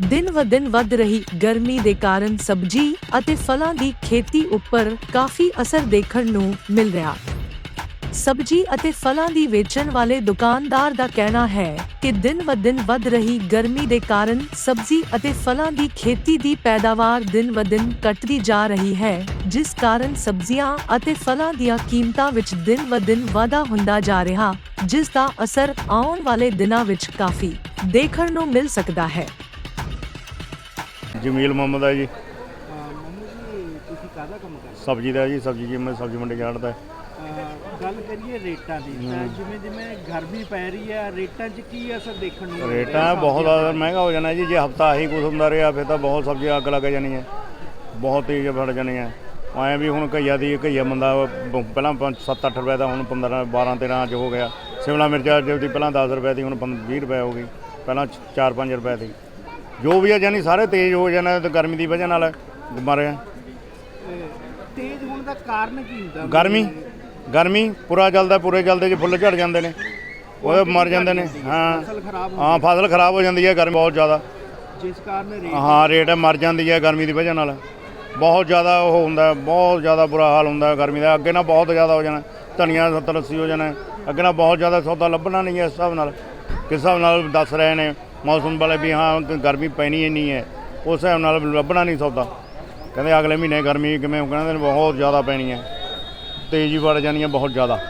ਦਿਨ-ਵ-ਦਿਨ ਵੱਧ ਰਹੀ ਗਰਮੀ ਦੇ ਕਾਰਨ ਸਬਜ਼ੀ ਅਤੇ ਫਲਾਂ ਦੀ ਖੇਤੀ ਉੱਪਰ ਕਾਫੀ ਅਸਰ ਦੇਖਣ ਨੂੰ ਮਿਲ ਰਿਹਾ। ਸਬਜ਼ੀ ਅਤੇ ਫਲਾਂ ਦੀ ਵੇਚਣ ਵਾਲੇ ਦੁਕਾਨਦਾਰ ਦਾ ਕਹਿਣਾ ਹੈ ਕਿ ਦਿਨ-ਵ-ਦਿਨ ਵੱਧ ਰਹੀ ਗਰਮੀ ਦੇ ਕਾਰਨ ਸਬਜ਼ੀ ਅਤੇ ਫਲਾਂ ਦੀ ਖੇਤੀ ਦੀ ਪੈਦਾਵਾਰ ਦਿਨ-ਵ-ਦਿਨ ਘਟਦੀ ਜਾ ਰਹੀ ਹੈ, ਜਿਸ ਕਾਰਨ ਸਬਜ਼ੀਆਂ ਅਤੇ ਫਲਾਂ ਦੀਆਂ ਕੀਮਤਾਂ ਵਿੱਚ ਦਿਨ-ਵ-ਦਿਨ ਵਾਧਾ ਹੁੰਦਾ ਜਾ ਰਿਹਾ, ਜਿਸ ਦਾ ਅਸਰ ਆਉਣ ਵਾਲੇ ਦਿਨਾਂ ਵਿੱਚ ਕਾਫੀ ਦੇਖਣ ਨੂੰ ਮਿਲ ਸਕਦਾ ਹੈ। ਜਮੀਲ ਮੁਹੰਮਦ ਹੈ ਜੀ। ਮੰਮੂ ਜੀ ਤੁਸੀਂ ਕਾਹਦਾ ਕੰਮ ਕਰਦੇ? ਸਬਜ਼ੀ ਦਾ ਜੀ ਸਬਜ਼ੀ ਜੀ ਮੈਂ ਸਬਜ਼ੀ ਮੰਡੀ ਜਾਣਦਾ ਅਹ ਗੱਲ ਕਰੀਏ ਰੇਟਾਂ ਦੀ ਤਾਂ ਜਿਵੇਂ ਜਿਵੇਂ ਗਰਮੀ ਪੈ ਰਹੀ ਹੈ ਰੇਟਾਂ 'ਚ ਕੀ ਅਸਰ ਦੇਖਣ ਨੂੰ ਮਿਲ ਰਿਹਾ ਰੇਟਾਂ ਬਹੁਤ ਜ਼ਿਆਦਾ ਮਹਿੰਗਾ ਹੋ ਜਾਣਾ ਜੀ ਜੇ ਹਫਤਾ ਆਹੀ ਕੁਛ ਹੁੰਦਾ ਰਿਹਾ ਫਿਰ ਤਾਂ ਬਹੁਤ ਸਬਜ਼ੀ ਅੱਗ ਲੱਗ ਜਾਣੀ ਹੈ ਬਹੁਤ ਤੇਜ਼ ਫੜ ਜਾਣੀ ਹੈ ਐਂ ਵੀ ਹੁਣ ਘਈਆ ਦੀ ਘਈਆ ਮੰਦਾ ਬ- ਪਹਿਲਾਂ 7-8 ਰੁਪਏ ਦਾ ਹੁਣ 15 12-13 ਚ ਹੋ ਗਿਆ। ਸ਼ਿਮਲਾ ਮਿਰਚ ਦੀ ਪਹਿਲਾਂ 10 ਰੁਪਏ ਦੀ ਹੁਣ 20 ਰੁਪਏ ਹੋ ਗਈ। ਪਹਿਲਾਂ 4-5 ਰੁਪਏ ਦੀ। ਜੋ ਵੀ ਆ ਜਾਨੀ ਸਾਰੇ ਤੇਜ਼ ਹੋ ਜਾਣਾ ਤੇ ਗਰਮੀ ਦੀ ਵਜ੍ਹਾ ਨਾਲ ਮਾਰਿਆ ਅਹ ਤੇਜ਼ ਹੋਣ ਦਾ ਕਾਰਨ ਕੀ ਹੁੰਦਾ? ਗਰਮੀ ਗਰਮੀ ਪੂਰਾ ਚੱਲਦਾ ਪੂਰੇ ਚੱਲਦੇ ਜੇ ਫੁੱਲ ਝੜ ਜਾਂਦੇ ਨੇ। ਉਹ ਮਰ ਜਾਂਦੇ ਨੇ ਹਾਂ। ਫਸਲ ਖਰਾਬ ਹੋ ਹਾਂ। ਫਸਲ ਖਰਾਬ ਹੋ ਜਾਂਦੀ ਹੈ ਗਰਮੀ ਬਹੁਤ ਜ਼ਿਆਦਾ। ਜਿਸ ਕਾਰਨ ਰੇਟ ਹਾਂ ਰੇਟ ਮਰ ਜਾਂਦੀ ਹੈ ਗਰਮੀ ਦੀ ਵਜ੍ਹਾ ਨਾਲ। ਬਹੁਤ ਜ਼ਿਆਦਾ ਉਹ ਹੁੰਦਾ ਬਹੁਤ ਜ਼ਿਆਦਾ ਬੁਰਾ ਹਾਲ ਹੁੰਦਾ ਗਰਮੀ ਦਾ। ਅੱਗੇ ਨਾਲ ਬਹੁਤ ਜ਼ਿਆਦਾ ਹੋ ਜਾਣਾ ਧਨੀਆ 70 80 ਹੋ ਜਾਣਾ। ਅੱਗੇ ਨਾਲ ਬਹੁਤ ਜ਼ਿਆਦਾ ਸੌਦਾ ਲੱਭਣਾ ਨਹੀਂ ਹੈ ਇਸ ਹਿਸਾਬ ਨਾਲ। ਕਿਸ ਹਿਸਾਬ ਨਾਲ ਦੱਸ ਰਹੇ ਨੇ? ਮੌਸਮ ਵਾਲੇ ਵੀ ਹਾਂ, ਗਰਮੀ ਪੈਣੀ ਇੰਨੀ ਹੈ। ਉਸ ਹਿਸਾਬ ਨਾਲ ਲੱਭਣਾ ਨਹੀਂ ਸੌਦਾ। ਕਹਿੰਦੇ ਅਗਲੇ ਮਹੀਨੇ ਗਰਮੀ ਕਿਵੇਂ, ਕਹਿੰਦੇ ਬਹੁਤ ਜ਼ਿਆਦਾ ਪੈਣੀ ਹੈ। ਤੇਜ਼ੀ ਵੜ ਜਾਣੀ ਹੈ ਬਹੁਤ ਜ਼ਿਆਦਾ।